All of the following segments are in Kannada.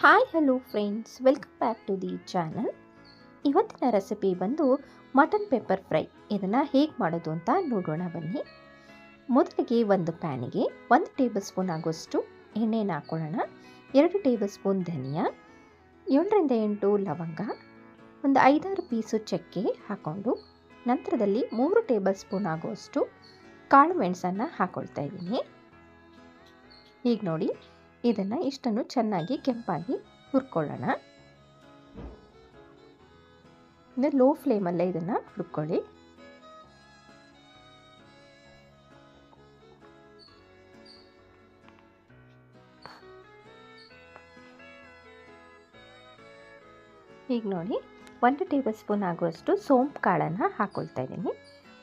Hi hello friends welcome back to the channel ಇವತ್ತಿನ ರೆಸಿಪಿ ಬಂದು ಮಟನ್ ಪೆಪ್ಪರ್ ಫ್ರೈ ಇದನ್ನು ಹೇಗೆ ಮಾಡೋದು ಅಂತ ನೋಡೋಣ ಬನ್ನಿ. ಮೊದಲಿಗೆ ಒಂದು ಪ್ಯಾನಿಗೆ ಒಂದು ಟೇಬಲ್ ಸ್ಪೂನ್ ಆಗೋಷ್ಟು ಎಣ್ಣೆನ ಹಾಕೊಳ್ಳೋಣ. ಎರಡು ಟೇಬಲ್ ಸ್ಪೂನ್ ಧನಿಯಾ. ಏಳರಿಂದ ಎಂಟು ಲವಂಗ. ಒಂದು ಐದಾರು ಪೀಸು ಚಕ್ಕೆ ಹಾಕ್ಕೊಂಡು ನಂತರದಲ್ಲಿ ಮೂರು ಟೇಬಲ್ ಸ್ಪೂನ್ ಆಗುವಷ್ಟು ಕಾಳು ಮೆಣಸನ್ನು ಹಾಕ್ಕೊಳ್ತಾ ಇದ್ದೀನಿ. ಈಗ ನೋಡಿ ಇದನ್ನು ಇಷ್ಟನ್ನು ಚೆನ್ನಾಗಿ ಕೆಂಪಾಗಿ ಹುರ್ಕೊಳ್ಳೋಣ. ಅಂದರೆ ಲೋ ಫ್ಲೇಮಲ್ಲೇ ಇದನ್ನು ಹುರ್ಕೊಳ್ಳಿ. ಈಗ ನೋಡಿ, ಒಂದು ಟೇಬಲ್ ಸ್ಪೂನ್ ಆಗುವಷ್ಟು ಸೋಂಪು ಕಾಳನ್ನು ಹಾಕ್ಕೊಳ್ತಾ ಇದ್ದೀನಿ.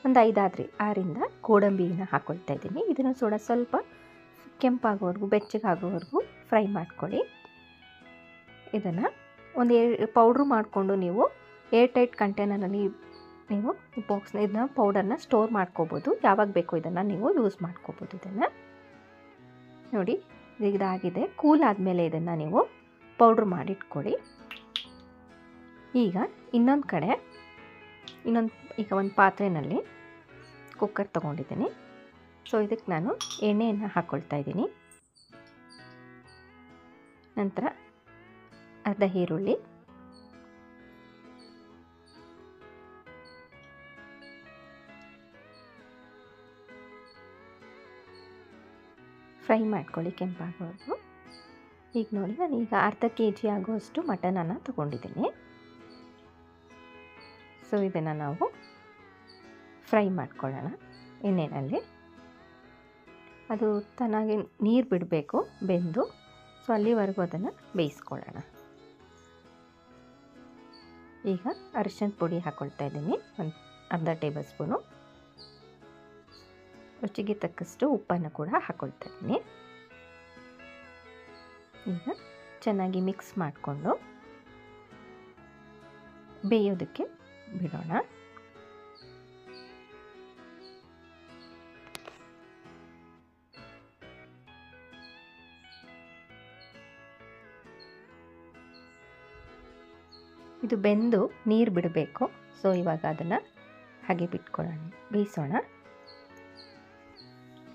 ಒಂದು ಐದಾದ್ರಿ ಆರಿಂದ ಗೋಡಂಬಿನ ಹಾಕ್ಕೊಳ್ತಾ ಇದ್ದೀನಿ. ಇದನ್ನು ಸೋಡ ಸ್ವಲ್ಪ ಕೆಂಪಾಗೋವರೆಗೂ, ಬೆಚ್ಚಗಾಗೋವರೆಗೂ ಫ್ರೈ ಮಾಡ್ಕೊಳ್ಳಿ. ಇದನ್ನು ಒಂದು ಏರ್ ಪೌಡ್ರ್ ಮಾಡಿಕೊಂಡು ನೀವು ಏರ್ ಟೈಟ್ ಕಂಟೈನರಲ್ಲಿ ನೀವು ಬಾಕ್ಸ್ನ, ಇದನ್ನ ಪೌಡರ್ನ ಸ್ಟೋರ್ ಮಾಡ್ಕೋಬೋದು. ಯಾವಾಗ ಬೇಕೋ ಇದನ್ನು ನೀವು ಯೂಸ್ ಮಾಡ್ಕೋಬೋದು ಇದನ್ನು. ನೋಡಿ ಇದಾಗಿದೆ. ಕೂಲ್ ಆದಮೇಲೆ ಇದನ್ನು ನೀವು ಪೌಡ್ರ್ ಮಾಡಿಟ್ಕೊಳ್ಳಿ. ಈಗ ಇನ್ನೊಂದು ಕಡೆ, ಇನ್ನೊಂದು, ಈಗ ಒಂದು ಪಾತ್ರೆಯಲ್ಲಿ ಕುಕ್ಕರ್ ತೊಗೊಂಡಿದ್ದೀನಿ. ಸೊ ಇದಕ್ಕೆ ನಾನು ಎಣ್ಣೆಯನ್ನು ಹಾಕ್ಕೊಳ್ತಾ ಇದ್ದೀನಿ. ನಂತರ ಅರ್ಧ ಈರುಳ್ಳಿ. ಫ್ರೈ ಮಾಡ್ಕೊಳ್ಳಿ ಕೆಂಪಾಗೋದು ಈಗ ನೋಡಿ, ನಾನು ಈಗ ಅರ್ಧ ಕೆ ಜಿ ಆಗುವಷ್ಟು ಮಟನನ್ನು ತೊಗೊಂಡಿದ್ದೀನಿ. ಸೊ ಇದನ್ನು ನಾವು ಫ್ರೈ ಮಾಡ್ಕೊಳ್ಳೋಣ ಎಣ್ಣೆಯಲ್ಲಿ. ಅದು ಚೆನ್ನಾಗಿ ನೀರು ಬಿಡಬೇಕು, ಬೆಂದು. ಸೊ ಅಲ್ಲಿವರೆಗೂ ಅದನ್ನು ಬೇಯಿಸ್ಕೊಳ್ಳೋಣ. ಈಗ ಅರಿಶಿನ ಪುಡಿ ಹಾಕ್ಕೊಳ್ತಾ ಇದ್ದೀನಿ. ಒಂದು ಅರ್ಧ ಟೇಬಲ್ ಸ್ಪೂನು. ರುಚಿಗೆ ತಕ್ಕಷ್ಟು ಉಪ್ಪನ್ನು ಕೂಡ ಹಾಕ್ಕೊಳ್ತಾ ಇದ್ದೀನಿ. ಈಗ ಚೆನ್ನಾಗಿ ಮಿಕ್ಸ್ ಮಾಡಿಕೊಂಡು ಬೇಯೋದಕ್ಕೆ ಬಿಡೋಣ. ಇದು ಬೆಂದು ನೀರು ಬಿಡಬೇಕು. ಸೊ ಇವಾಗ ಅದನ್ನು ಹಾಗೆ ಬಿಟ್ಕೊಳ್ಳೋಣ ಬೇಯಿಸೋಣ.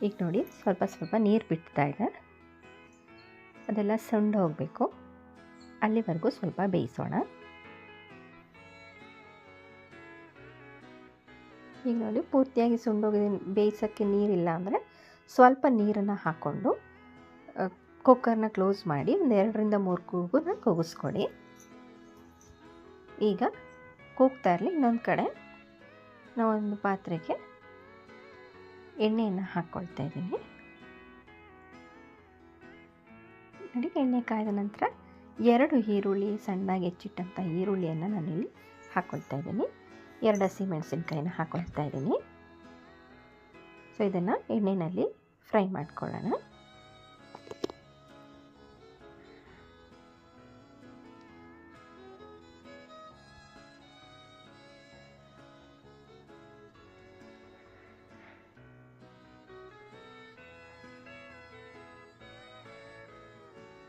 ಈಗ ನೋಡಿ, ಸ್ವಲ್ಪ ಸ್ವಲ್ಪ ನೀರು ಬಿಡ್ತಾ ಇದೆ. ಅದೆಲ್ಲ ಸಣ್ಣ ಹೋಗಬೇಕು. ಅಲ್ಲಿವರೆಗೂ ಸ್ವಲ್ಪ ಬೇಯಿಸೋಣ. ಈಗ ನೋಡಿ, ಪೂರ್ತಿಯಾಗಿ ಸುಂಡೋಗಿದೆ ಬೇಯಿಸೋಕ್ಕೆ ನೀರಿಲ್ಲ ಅಂದರೆ ಸ್ವಲ್ಪ ನೀರನ್ನು ಹಾಕ್ಕೊಂಡು ಕುಕ್ಕರ್ನ ಕ್ಲೋಸ್ ಮಾಡಿ ಒಂದು ಎರಡರಿಂದ ಮೂರು ಕೂಗುನ ಕೂಗಿಸ್ಕೊಡಿ. ಈಗ ಕೂಗ್ತಾ ಇರಲಿ, ಇನ್ನೊಂದು ಕಡೆ. ನಾವೊಂದು ಪಾತ್ರೆಗೆ ಎಣ್ಣೆಯನ್ನು ಹಾಕ್ಕೊಳ್ತಾ ಇದ್ದೀನಿ. ನೋಡಿ, ಎಣ್ಣೆ ಕಾಯ್ದ ನಂತರ ಎರಡು ಈರುಳ್ಳಿ ಸಣ್ಣದಾಗಿ ಹೆಚ್ಚಿಟ್ಟಂಥ ಈರುಳ್ಳಿಯನ್ನು ನಾನಿಲ್ಲಿ ಹಾಕ್ಕೊಳ್ತಾ ಇದ್ದೀನಿ. ಎರಡು ಹಸಿ ಮೆಣಸಿನ್ಕಾಯಿನ ಹಾಕ್ಕೊಳ್ತಾ ಇದ್ದೀನಿ. ಸೊ ಇದನ್ನು ಎಣ್ಣೆಯಲ್ಲಿ ಫ್ರೈ ಮಾಡ್ಕೊಳ್ಳೋಣ.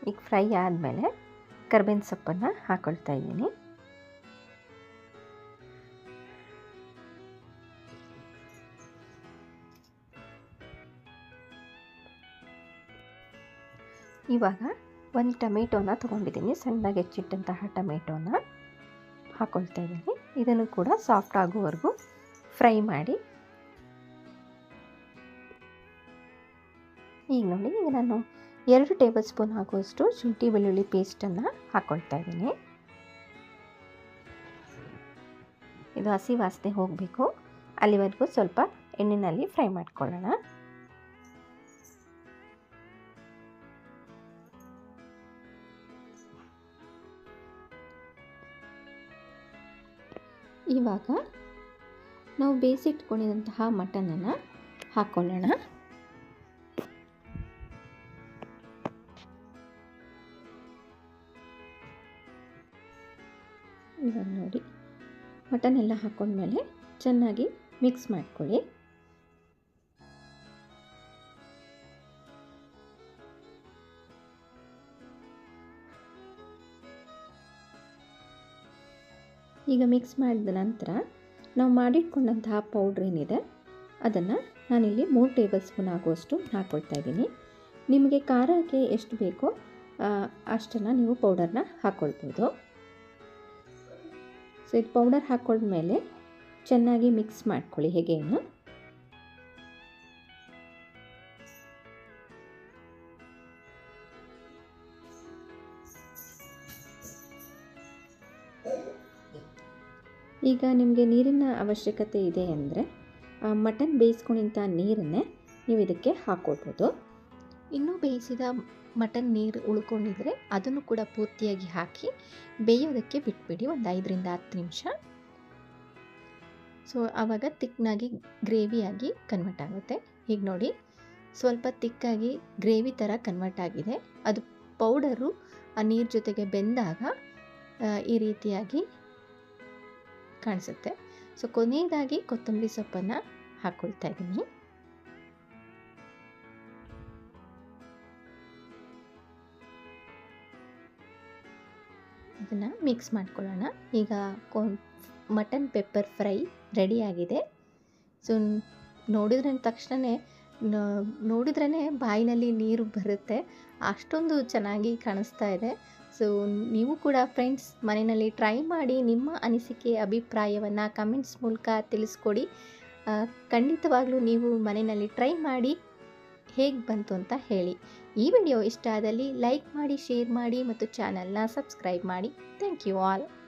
ಈಗ ಫ್ರೈ ಆದಮೇಲೆ ಕರ್ಬೇವಿನ ಸೊಪ್ಪನ್ನು ಹಾಕ್ಕೊಳ್ತಾ ಇದ್ದೀನಿ. ಇವಾಗ ಒಂದು ಟೊಮೆಟೋನ ತೊಗೊಂಡಿದ್ದೀನಿ, ಸಣ್ಣದಾಗಿ ಹೆಚ್ಚಿಟ್ಟಂತಹ ಟೊಮೆಟೋನ ಹಾಕ್ಕೊಳ್ತಾ ಇದ್ದೀನಿ. ಇದನ್ನು ಕೂಡ ಸಾಫ್ಟ್ ಆಗೋವರೆಗೂ ಫ್ರೈ ಮಾಡಿ. ಈಗ ನೋಡಿ, ಈಗ ನಾನು ಎರಡು ಟೇಬಲ್ ಸ್ಪೂನ್ ಆಗುವಷ್ಟು ಶುಂಠಿ ಬೆಳ್ಳುಳ್ಳಿ ಪೇಸ್ಟನ್ನು ಹಾಕ್ಕೊಳ್ತಾ ಇದ್ದೀನಿ. ಇದು ಹಸಿ ವಾಸನೆ ಹೋಗಬೇಕು. ಅಲ್ಲಿವರೆಗೂ ಸ್ವಲ್ಪ ಎಣ್ಣೆಯಲ್ಲಿ ಫ್ರೈ ಮಾಡ್ಕೊಳ್ಳೋಣ. ಇವಾಗ ನಾವು ಬೇಯಿಸಿಟ್ಕೊಂಡಿದಂತಹ ಮಟನನ್ನು ಹಾಕ್ಕೊಳ್ಳೋಣ ಇವಾಗ ನೋಡಿ. ಮಟನ್ ಎಲ್ಲ ಹಾಕೊಂಡ್ಮೇಲೆ ಚೆನ್ನಾಗಿ ಮಿಕ್ಸ್ ಮಾಡ್ಕೊಳ್ಳಿ. ಈಗ ಮಿಕ್ಸ್ ಮಾಡಿದ ನಂತರ ನಾವು ಮಾಡಿಟ್ಕೊಂಡಂತಹ ಪೌಡ್ರ್ ಏನಿದೆ, ಅದನ್ನು ನಾನಿಲ್ಲಿ ಮೂರು ಟೇಬಲ್ ಸ್ಪೂನ್ ಆಗುವಷ್ಟು ಹಾಕ್ಕೊಳ್ತಾ ಇದ್ದೀನಿ. ನಿಮಗೆ ಖಾರಕ್ಕೆ ಎಷ್ಟು ಬೇಕೋ ಅಷ್ಟನ್ನು ನೀವು ಪೌಡರ್ನ ಹಾಕ್ಕೊಳ್ಬೋದು ಸೊ ಇದು ಪೌಡರ್ ಹಾಕ್ಕೊಂಡ್ಮೇಲೆ ಚೆನ್ನಾಗಿ ಮಿಕ್ಸ್ ಮಾಡ್ಕೊಳ್ಳಿ. ಹೇಗೇನು ಈಗ ನಿಮಗೆ ನೀರಿನ ಅವಶ್ಯಕತೆ ಇದೆ ಅಂದರೆ ಮಟನ್ ಬೇಯಿಸ್ಕೊಂಡಿಂಥ ನೀರನ್ನೇ ನೀವು ಇದಕ್ಕೆ ಹಾಕ್ಕೊಳ್ಬೋದು ಇನ್ನೂ ಬೇಯಿಸಿದ ಮಟನ್ ನೀರು ಉಳ್ಕೊಂಡಿದ್ರೆ ಅದನ್ನು ಕೂಡ ಪೂರ್ತಿಯಾಗಿ ಹಾಕಿ ಬೇಯೋದಕ್ಕೆ ಬಿಟ್ಬಿಡಿ ಒಂದು ಐದರಿಂದ ಹತ್ತು ನಿಮಿಷ. ಸೊ ಆವಾಗ ತಿಕ್ನಾಗಿ ಗ್ರೇವಿಯಾಗಿ ಕನ್ವರ್ಟ್ ಆಗುತ್ತೆ. ಈಗ ನೋಡಿ, ಸ್ವಲ್ಪ ತಿಕ್ಕಾಗಿ ಗ್ರೇವಿ ಥರ ಕನ್ವರ್ಟ್ ಆಗಿದೆ. ಅದು ಪೌಡರು ಆ ನೀರು ಜೊತೆಗೆ ಬೆಂದಾಗ ಈ ರೀತಿಯಾಗಿ ಕಾಣಿಸುತ್ತೆ. ಸೊ ಕೊನೆಯದಾಗಿ ಕೊತ್ತಂಬರಿ ಸೊಪ್ಪನ್ನು ಹಾಕ್ಕೊಳ್ತಾ ಇದ್ದೀನಿ. ಇದನ್ನು ಮಿಕ್ಸ್ ಮಾಡ್ಕೊಳ್ಳೋಣ. ಈಗ ಕೋನ್ ಮಟನ್ ಪೆಪ್ಪರ್ ಫ್ರೈ ರೆಡಿಯಾಗಿದೆ ಸೊ ನೋಡಿದ್ರೆ ತಕ್ಷಣವೇ ನೋಡಿದ್ರೇ ಬಾಯಿನಲ್ಲಿ ನೀರು ಬರುತ್ತೆ. ಅಷ್ಟೊಂದು ಚೆನ್ನಾಗಿ ಕಾಣಿಸ್ತಾ ಇದೆ. ಸೊ ನೀವು ಕೂಡ ಫ್ರೆಂಡ್ಸ್ ಮನೆಯಲ್ಲಿ ಟ್ರೈ ಮಾಡಿ ನಿಮ್ಮ ಅನಿಸಿಕೆ, ಅಭಿಪ್ರಾಯವನ್ನು ಕಮೆಂಟ್ಸ್ ಮೂಲಕ ತಿಳಿಸ್ಕೊಡಿ. ಖಂಡಿತವಾಗ್ಲೂ ನೀವು ಮನೆಯಲ್ಲಿ ಟ್ರೈ ಮಾಡಿ ಹೇಗೆ ಬಂತು ಅಂತ ಹೇಳಿ. ಈ ವಿಡಿಯೋ ಇಷ್ಟ ಆದಲ್ಲಿ ಲೈಕ್ ಮಾಡಿ, ಶೇರ್ ಮಾಡಿ ಮತ್ತು ಚಾನಲ್ನ ಸಬ್ಸ್ಕ್ರೈಬ್ ಮಾಡಿ. Thank you all.